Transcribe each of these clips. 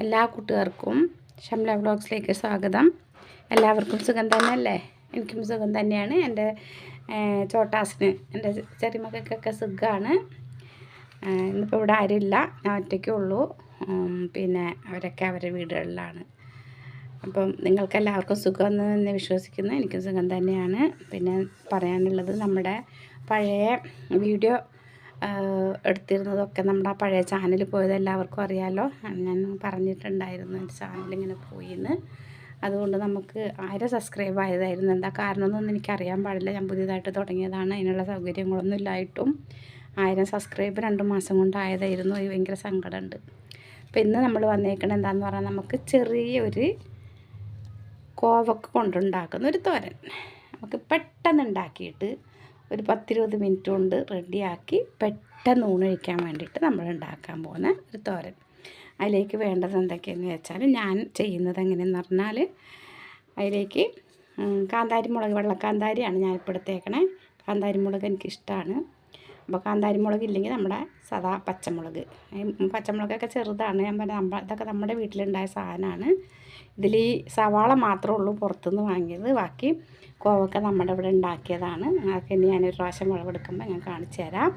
എല്ലാ കൂട്ടുകാർക്കും ഷംല വ്ളോഗ്സിലേക്ക് സ്വാഗതം. എല്ലാവർക്കും സുഖം തന്നെയല്ലേ? എനിക്കും സുഖം തന്നെയാണ്. എന്റെ ചോട്ടാസിന് എന്റെ ചെറിയ മക്കൾക്കൊക്കെ സുഖമാണ് ഇന്നിപ്പോൾ ഇവിടെ ആരുമില്ല. ഞാൻ ഒറ്റയ്ക്കേ ഉള്ളൂ. പിന്നെ അവരൊക്കെ അവരുടെ വീടുകളിലാണ്. അപ്പം നിങ്ങൾക്ക് എല്ലാവർക്കും സുഖമെന്ന് തന്നെ വിശ്വസിക്കുന്നു. എനിക്കും സുഖം തന്നെയാണ്. പിന്നെ പറയാനുള്ളത് നമ്മുടെ പഴയ വീഡിയോ എടുത്തിരുന്നതൊക്കെ നമ്മുടെ ആ പഴയ ചാനൽ പോയത് എല്ലാവർക്കും അറിയാമല്ലോ ഞാൻ പറഞ്ഞിട്ടുണ്ടായിരുന്നു എന്റെ ചാനലിങ്ങനെ പോയിന്ന്. അതുകൊണ്ട് നമുക്ക് ആയിരം സബ്സ്ക്രൈബ് ആയതായിരുന്നു. എന്താ കാരണമൊന്നും എനിക്കറിയാൻ പാടില്ല. ഞാൻ പുതിയതായിട്ട് തുടങ്ങിയതാണ്. അതിനുള്ള സൗകര്യങ്ങളൊന്നും ഇല്ലായിട്ടും ആയിരം സബ്സ്ക്രൈബ് രണ്ട് മാസം കൊണ്ടായതായിരുന്നു. അത് ഭയങ്കര സങ്കടമുണ്ട്. അപ്പോൾ ഇന്ന് നമ്മൾ വന്നേക്കണത് എന്താണെന്ന് പറഞ്ഞാൽ നമുക്ക് ചെറിയൊരു കോവക്ക കൊണ്ടുണ്ടാക്കുന്ന ഒരു തോരൻ. നമുക്ക് പെട്ടെന്ന് ഉണ്ടാക്കിയിട്ട് ഒരു പത്തിരുപത് മിനിറ്റ് കൊണ്ട് റെഡിയാക്കി പെട്ടെന്ന് ഊണൊഴിക്കാൻ വേണ്ടിയിട്ട് നമ്മൾ ഉണ്ടാക്കാൻ പോകുന്ന ഒരു തോരൻ. അതിലേക്ക് വേണ്ടത് എന്തൊക്കെയെന്ന് വെച്ചാൽ ഞാൻ ചെയ്യുന്നത് എങ്ങനെയെന്ന് പറഞ്ഞാൽ അതിലേക്ക് കാന്താരി മുളക് വെള്ളക്കാന്താരിയാണ് ഞാൻ ഇപ്പോൾ എടുത്തേക്കണേ. കാന്താരി മുളക് എനിക്കിഷ്ടമാണ്. അപ്പോൾ കാന്താരി മുളക് ഇല്ലെങ്കിൽ നമ്മുടെ സദാ പച്ചമുളക്. പച്ചമുളകൊക്കെ ചെറുതാണ്. ഞാൻ പറഞ്ഞ ഇതൊക്കെ നമ്മുടെ വീട്ടിലുണ്ടായ സാധനമാണ്. ഇതിൽ ഈ സവാള മാത്രമേ ഉള്ളൂ പുറത്തുനിന്ന് വാങ്ങിയത്. ബാക്കി കോവക്ക നമ്മുടെ ഇവിടെ ഉണ്ടാക്കിയതാണ്. അതൊക്കെ ഇനി ഞാനൊരു പ്രാവശ്യം വിളവെടുക്കുമ്പോൾ ഞാൻ കാണിച്ചു തരാം.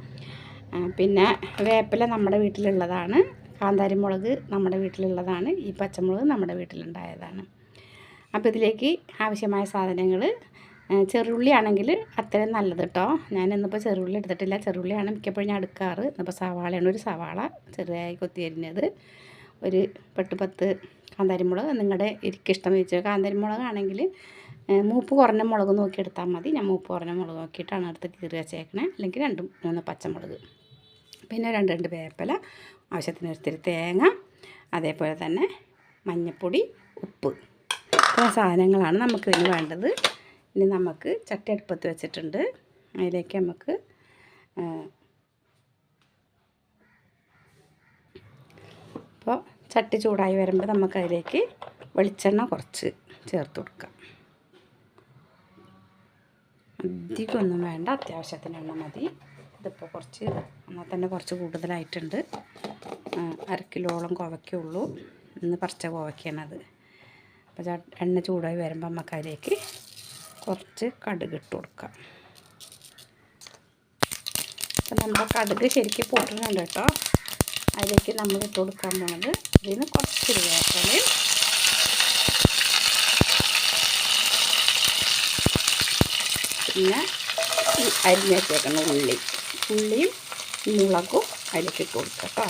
പിന്നെ വേപ്പില നമ്മുടെ വീട്ടിലുള്ളതാണ്. കാന്താരി മുളക് നമ്മുടെ വീട്ടിലുള്ളതാണ്. ഈ പച്ചമുളക് നമ്മുടെ വീട്ടിലുണ്ടായതാണ്. അപ്പോൾ ഇതിലേക്ക് ആവശ്യമായ സാധനങ്ങൾ ചെറുള്ളി ആണെങ്കിൽ അത്രയും നല്ലത് കേട്ടോ ഞാൻ ഇന്നിപ്പോൾ ചെറുള്ളി എടുത്തിട്ടില്ല. ചെറുള്ളിയാണ് മിക്കപ്പോഴും ഞാൻ എടുക്കാറ്. ഇന്നിപ്പോൾ സവാളയാണ് ഒരു സവാള ചെറുതായി കൊത്തി അരിഞ്ഞത് ഒരു പെട്ട് പത്ത് കാന്താരിമുളക് നിങ്ങളുടെ ഇരിക്കിഷ്ടം വെച്ച് കാന്താരിമുളകാണെങ്കിൽ മൂപ്പ് കുറഞ്ഞ മുളക് നോക്കി എടുത്താൽ മതി. ഞാൻ മൂപ്പ് കുറഞ്ഞ മുളക് നോക്കിയിട്ടാണ് എടുത്ത് കീറി വെച്ചേക്കണേ. അല്ലെങ്കിൽ രണ്ട് മൂന്ന് പച്ചമുളക്. പിന്നെ രണ്ട് രണ്ട് വേപ്പില ആവശ്യത്തിന് ഒരുത്തിരി തേങ്ങ അതേപോലെ തന്നെ മഞ്ഞൾപ്പൊടി ഉപ്പ്. ഇത്ര സാധനങ്ങളാണ് നമുക്ക് നമുക്കിതിന് വേണ്ടത്. ഇനി നമുക്ക് ചട്ടി അടുപ്പത്ത് വെച്ചിട്ടുണ്ട്. അതിലേക്ക് നമുക്ക് ആ, അപ്പോൾ ചട്ടി ചൂടായി വരുമ്പോൾ നമുക്കതിലേക്ക് വെളിച്ചെണ്ണ കുറച്ച് ചേർത്ത് കൊടുക്കാം. അധികമൊന്നും വേണ്ട അത്യാവശ്യത്തിന് എണ്ണ മതി. ഇതിപ്പോൾ കുറച്ച് എന്നാൽ തന്നെ കുറച്ച് കൂടുതലായിട്ടുണ്ട്. അര കിലോളം കോവയ്ക്കേ ഉള്ളൂ. ഇന്ന് പറിച്ച കോവയ്ക്കാണത് അപ്പോൾ എണ്ണ ചൂടായി വരുമ്പോൾ നമുക്ക് അതിലേക്ക് കുറച്ച് കടുക് ഇട്ട് കൊടുക്കാം. അപ്പം നമ്മുടെ കടുക് ശരിക്കും പൊട്ടുന്നുണ്ട് കേട്ടോ. അതിലേക്ക് നമ്മൾ ഇട്ട് കൊടുക്കാൻ പോണത് ഇതിന് കുറച്ച് വേപ്പലയും പിന്നെ ഈ അരിഞ്ഞ് വെച്ചേക്കുന്ന ഉള്ളി. ഉള്ളിയും മുളകും അതിലേക്ക് ഇട്ട് കൊടുക്കാം കേട്ടോ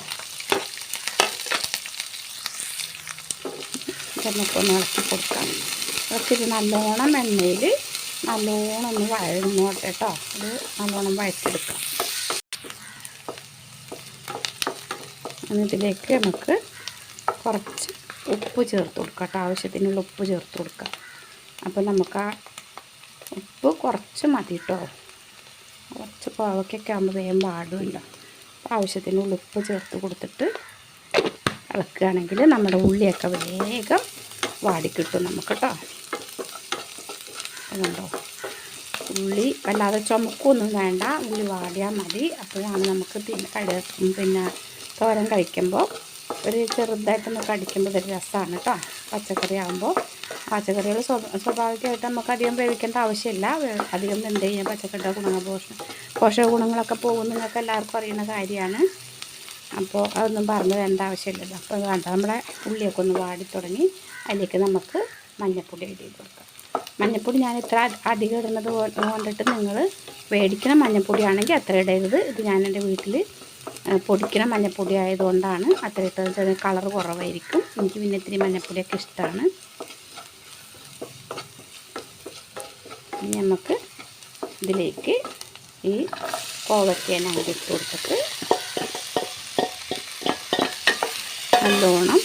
നമുക്കൊന്ന് ഇളക്കി കൊടുക്കാം. ഇളക്കിയിട്ട് നല്ലോണം എണ്ണയിൽ നല്ലോണം ഒന്ന് വഴന്നോട്ടെ കേട്ടോ അത് നല്ലോണം വഴറ്റിയെടുക്കാം. എന്നിട്ടിലേക്ക് നമുക്ക് കുറച്ച് ഉപ്പ് ചേർത്ത് കൊടുക്കാം കേട്ടോ. ആവശ്യത്തിനുള്ള ഉപ്പ് ചേർത്ത് കൊടുക്കാം. അപ്പോൾ നമുക്ക് ആ ഉപ്പ് കുറച്ച് മതി കേട്ടോ. കുറച്ച് പാവക്കൊക്കെ ആകുമ്പോൾ വേഗം പാടുമല്ലോ അപ്പോൾ ആവശ്യത്തിനുള്ള ഉപ്പ് ചേർത്ത് കൊടുത്തിട്ട് ഇളക്കുകയാണെങ്കിൽ നമ്മുടെ ഉള്ളിയൊക്കെ വേഗം വാടിക്കിട്ടും നമുക്ക് കേട്ടോ. അതുകൊണ്ടോ ഉള്ളി വല്ലാതെ ചുമക്കൊന്നും വേണ്ട. ഉള്ളി വാടിയാൽ മതി. അപ്പോഴാണ് നമുക്ക് പിന്നെ കട പിന്നെ തോരൻ കഴിക്കുമ്പോൾ ഒരു ചെറുതായിട്ടൊന്ന് കടിക്കുമ്പോൾ ഒരു രസമാണ് കേട്ടോ. പച്ചക്കറി ആകുമ്പോൾ പച്ചക്കറികൾ സ്വാഭാവികമായിട്ട് നമുക്ക് അധികം വേവിക്കേണ്ട ആവശ്യമില്ല. അധികം എന്ത് ചെയ്യാം? പച്ചക്കറിയുടെ ഗുണങ്ങൾ പോഷക പോഷക ഗുണങ്ങളൊക്കെ പോകും നിങ്ങൾക്ക് എല്ലാവർക്കും അറിയുന്ന കാര്യമാണ്. അപ്പോൾ അതൊന്നും പറഞ്ഞു വേണ്ട ആവശ്യമില്ലല്ലോ. അപ്പോൾ വേണ്ട നമ്മുടെ ഉള്ളിയൊക്കെ ഒന്ന് വാടി തുടങ്ങി അതിലേക്ക് നമുക്ക് മഞ്ഞൾപ്പൊടി ചെയ്ത് കൊടുക്കാം. മഞ്ഞൾപ്പൊടി ഞാൻ ഇത്ര അധ- അധികം ഇടുന്നത് കൊണ്ടിട്ട് നിങ്ങൾ മേടിക്കുന്ന മഞ്ഞൾപ്പൊടിയാണെങ്കിൽ അത്ര ഇടരുത്. ഇത് ഞാൻ എന്റെ വീട്ടിൽ പൊടിക്കണ മഞ്ഞൾപ്പൊടി ആയതുകൊണ്ടാണ് അത്ര ഇട്ടത് കളർ കുറവായിരിക്കും. എനിക്ക് പിന്നെ ഇത്തിരി മഞ്ഞൾപ്പൊടിയൊക്കെ ഇഷ്ടമാണ് നമുക്ക് ഇതിലേക്ക് ഈ കോവയ്ക്കേനെ അങ്ങോട്ട് ഇട്ട് കൊടുത്തിട്ട് നല്ലോണം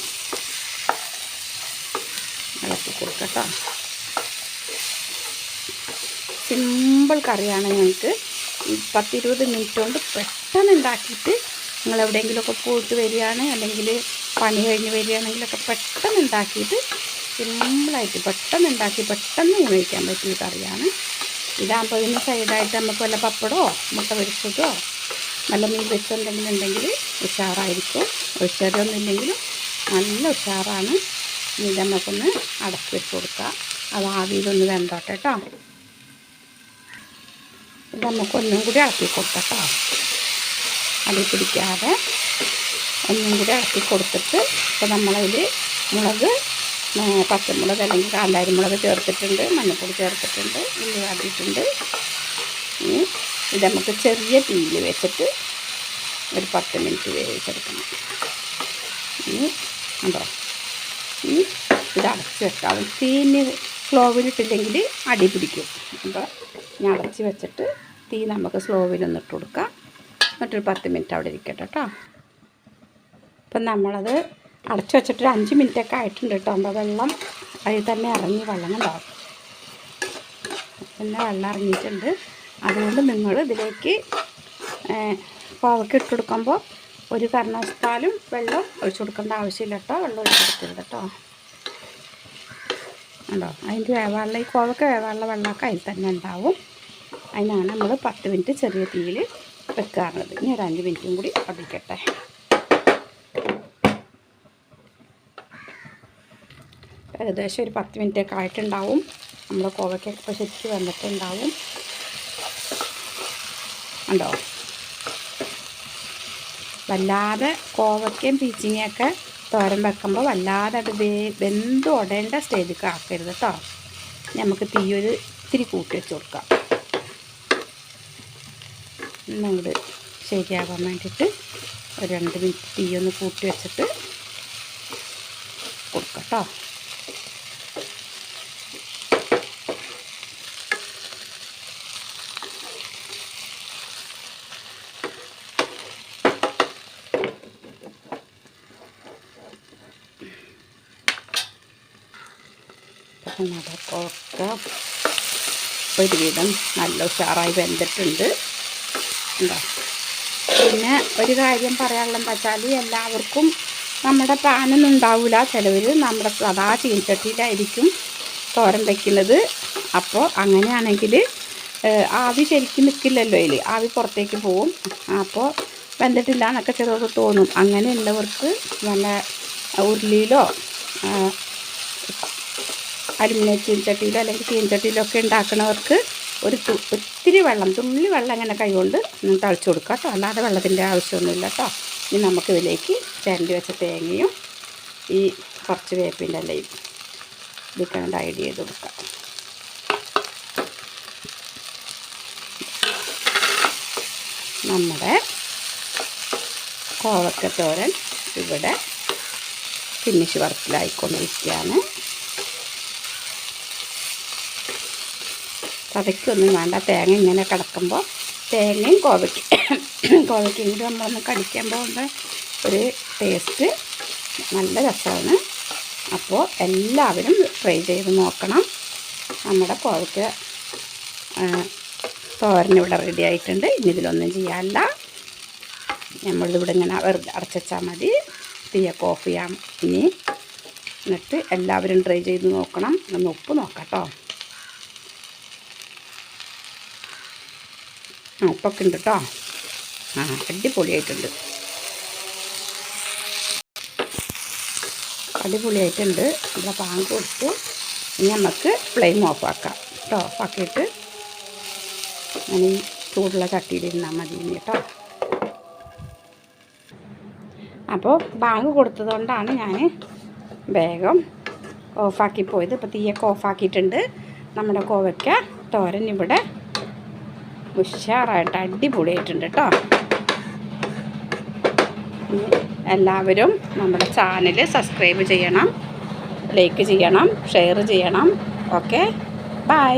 ഇളക്കി കൊടുക്കട്ടോ സിമ്പിൾ കറിയാണ് ഞങ്ങൾക്ക് പത്തിരുപത് മിനിറ്റ് കൊണ്ട് പെട്ടെന്ന് ഉണ്ടാക്കിയിട്ട് നിങ്ങൾ എവിടെയെങ്കിലുമൊക്കെ പോയിട്ട് വരികയാണ് അല്ലെങ്കിൽ പണി കഴിഞ്ഞ് വരികയാണെങ്കിലൊക്കെ പെട്ടെന്ന് ഉണ്ടാക്കിയിട്ട് സിമ്പിളായിട്ട് പെട്ടെന്ന് ഉണ്ടാക്കി പെട്ടെന്ന് ഉപയോഗിക്കാൻ പറ്റിയ കറിയാണ്. ഇതാകുമ്പോൾ ഇതിന് സൈഡായിട്ട് നമുക്ക് വല്ല പപ്പടമോ മുട്ട പൊരിച്ചതോ നല്ല മീൻ വെച്ചെന്തെങ്കിലും ഉണ്ടെങ്കിൽ ഉഷാറായിരിക്കും. ഒഴിച്ചറിയൊന്നും ഇല്ലെങ്കിലും നല്ല ഉഷാറാണ്. ഇത് നമുക്കൊന്ന് അടച്ചു വെച്ച് കൊടുക്കുക അത് ആവിയിലൊന്ന് വെന്തോട്ടെ കേട്ടോ. ഇത് നമുക്കൊന്നും കൂടി ഇളക്കി കൊടുക്കട്ടോ അടി പിടിക്കാതെ ഒന്നും കൂടി ഇളക്കി കൊടുത്തിട്ട് ഇപ്പോൾ നമ്മളതിൽ മുളക് പച്ചമുളക് അല്ലെങ്കിൽ കാന്താരി മുളക് ചേർത്തിട്ടുണ്ട് മഞ്ഞൾപ്പൊടി ചേർത്തിട്ടുണ്ട് ഉള്ളി വാടിയിട്ടുണ്ട് ഇനി ഇത് നമുക്ക് ചെറിയ തീയിൽ വെച്ചിട്ട് ഒരു പത്ത് മിനിറ്റ് വേവിച്ചെടുക്കണം. ഇനി ഉണ്ടോ ഇനി ഇത് അടച്ച് വെക്കാം. തീന് സ്ലോവിലിട്ടില്ലെങ്കിൽ അടി പിടിക്കും. അപ്പോൾ ഞാൻ അടച്ച് വെച്ചിട്ട് തീ നമുക്ക് സ്ലോവിലൊന്നിട്ട് കൊടുക്കാം. എന്നിട്ടൊരു പത്ത് മിനിറ്റ് അവിടെ ഇരിക്കട്ടെ കേട്ടോ. അപ്പം നമ്മളത് അടച്ചു വെച്ചിട്ട് ഒരു അഞ്ച് മിനിറ്റൊക്കെ ആയിട്ടുണ്ട് കേട്ടോ. അപ്പോൾ വെള്ളം അതിൽ തന്നെ ഇറങ്ങി വെള്ളം ഉണ്ടാവും പിന്നെ വെള്ളം ഇറങ്ങിയിട്ടുണ്ട്. അതുകൊണ്ട് നിങ്ങൾ ഇതിലേക്ക് പാവക്ക് ഇട്ട് കൊടുക്കുമ്പോൾ ഒരു കാരണവശാലും വെള്ളം ഒഴിച്ചു കൊടുക്കേണ്ട ആവശ്യമില്ല കേട്ടോ. വെള്ളം ഒഴിച്ചു കൊടുക്കരുത് കേട്ടോ. ഉണ്ടോ അതിന്റെ വേവാളിലേക്ക് ഈ വേവാനുള്ള വെള്ളമൊക്കെ അതിൽ തന്നെ ഉണ്ടാവും. അതിനാണ് നമ്മൾ പത്ത് മിനിറ്റ് ചെറിയ തീയിൽ വെക്കാറുള്ളത് ഇനി ഒരു അഞ്ച് മിനിറ്റും കൂടി അടിക്കട്ടെ. ഏകദേശം ഒരു പത്ത് മിനിറ്റൊക്കെ ആയിട്ടുണ്ടാവും. നമ്മൾ കോവയ്ക്കൊക്കെ ശരിക്കും വന്നിട്ടുണ്ടാവും ഉണ്ടോ വല്ലാതെ കോവയ്ക്കയും പീച്ചിങ്ങയൊക്കെ തോരൻ വെക്കുമ്പോൾ വല്ലാതെ അത് വേ വെന്ത് ഉടേണ്ട സ്റ്റേജിലേക്ക് ആക്കരുത് കേട്ടോ നമുക്ക് തീയൊരു ഇത്തിരി കൂട്ടി വെച്ച് കൊടുക്കാം. ഇന്നങ്ങോട്ട് ശരിയാവാൻ വേണ്ടിയിട്ട് ഒരു രണ്ട് മിനിറ്റ് തീ ഒന്ന് കൂട്ടി വെച്ചിട്ട് കൊടുക്കാം കേട്ടോ നടക്കൊക്കെ ഒരുവിധം നല്ല ഉഷാറായി വെന്തിട്ടുണ്ട്. എന്താ പിന്നെ ഒരു കാര്യം പറയാനുള്ളത് വെച്ചാൽ എല്ലാവർക്കും നമ്മുടെ പാനൊന്നും ഉണ്ടാവില്ല ചിലവർ നമ്മുടെ സദാ ചീൻചട്ടിയിലായിരിക്കും തോരൻ വയ്ക്കുന്നത് അപ്പോൾ അങ്ങനെയാണെങ്കിൽ ആവി ശരിക്കും നിൽക്കില്ലല്ലോ അതിൽ ആവി പുറത്തേക്ക് പോവും. അപ്പോൾ വെന്തിട്ടില്ല എന്നൊക്കെ ചിലർക്ക് തോന്നും. അങ്ങനെയുള്ളവർക്ക് നല്ല ഉരുളിയിലോ അലുമിനിയം ചീൻചട്ടിയിലോ അല്ലെങ്കിൽ ചീനച്ചട്ടിയിലോ ഒക്കെ ഉണ്ടാക്കുന്നവർക്ക് ഒരു ഒത്തിരി വെള്ളം തുള്ളി വെള്ളം അങ്ങനെ കൈകൊണ്ട് തളിച്ചു കൊടുക്കുക കേട്ടോ. അല്ലാതെ വെള്ളത്തിന്റെ ആവശ്യമൊന്നുമില്ല കേട്ടോ. ഇനി നമുക്ക് ഇതിലേക്ക് ചിരണ്ടി വെച്ച തേങ്ങയും ഈ കുറച്ച് വേപ്പിന്റെ അല്ലയും ഇതൊക്കെ ഐഡ് ചെയ്ത് കൊടുക്കാം. നമ്മുടെ കോവക്കത്തോരൻ ഇവിടെ ഫിനിഷ് വർക്കിലായിക്കൊണ്ടിരിക്കുകയാണ് ചതയ്ക്കൊന്നും വേണ്ട. തേങ്ങ ഇങ്ങനെ കിടക്കുമ്പോൾ തേങ്ങയും കോവയ്ക്ക്. കോവയ്ക്കും കൂടി നമ്മളൊന്ന് കടിക്കാൻ പോകുന്ന ഒരു ടേസ്റ്റ് നല്ല രസമാണ്. അപ്പോൾ എല്ലാവരും ട്രൈ ചെയ്ത് നോക്കണം. നമ്മുടെ കോവയ്ക്ക് തോരനിവിടെ റെഡി ആയിട്ടുണ്ട്. ഇനി ഇതിലൊന്നും ചെയ്യാനില്ല. നമ്മളിതിവിടെ ഇങ്ങനെ വെറുതെ അടച്ചാൽ മതി. തീയൊക്കെ ഓഫ് ഇനി എന്നിട്ട് എല്ലാവരും ട്രൈ ചെയ്ത് നോക്കണം. ഒന്ന് ഉപ്പ് നോക്കാം കേട്ടോ. ആ ഉപ്പൊക്കെ ഉണ്ട് കേട്ടോ ആ അടിപൊളിയായിട്ടുണ്ട്. അടിപൊളിയായിട്ടുണ്ട്. നമ്മളെ പാങ്ക് കൊടുത്തു. ഇനി നമുക്ക് ഫ്ലെയിം ഓഫാക്കാം. കേട്ടോ ഓഫാക്കിയിട്ട് ഞാൻ ഈ ചൂടുള്ള ചട്ടിയിലിരുന്നാൽ മതി കേട്ടോ അപ്പോൾ ബാങ്ക് കൊടുത്തതുകൊണ്ടാണ് ഞാൻ വേഗം ഓഫാക്കി പോയത്. ഇപ്പോൾ തീയൊക്കെ ഓഫാക്കിയിട്ടുണ്ട്. നമ്മുടെ കോവയ്ക്ക തോരൻ ഇവിടെ ഉഷാറായിട്ട് അടിപൊളിയായിട്ടുണ്ട് കേട്ടോ. എല്ലാവരും നമ്മുടെ ചാനൽ സബ്സ്ക്രൈബ് ചെയ്യണം ലൈക്ക് ചെയ്യണം ഷെയർ ചെയ്യണം. Okay bye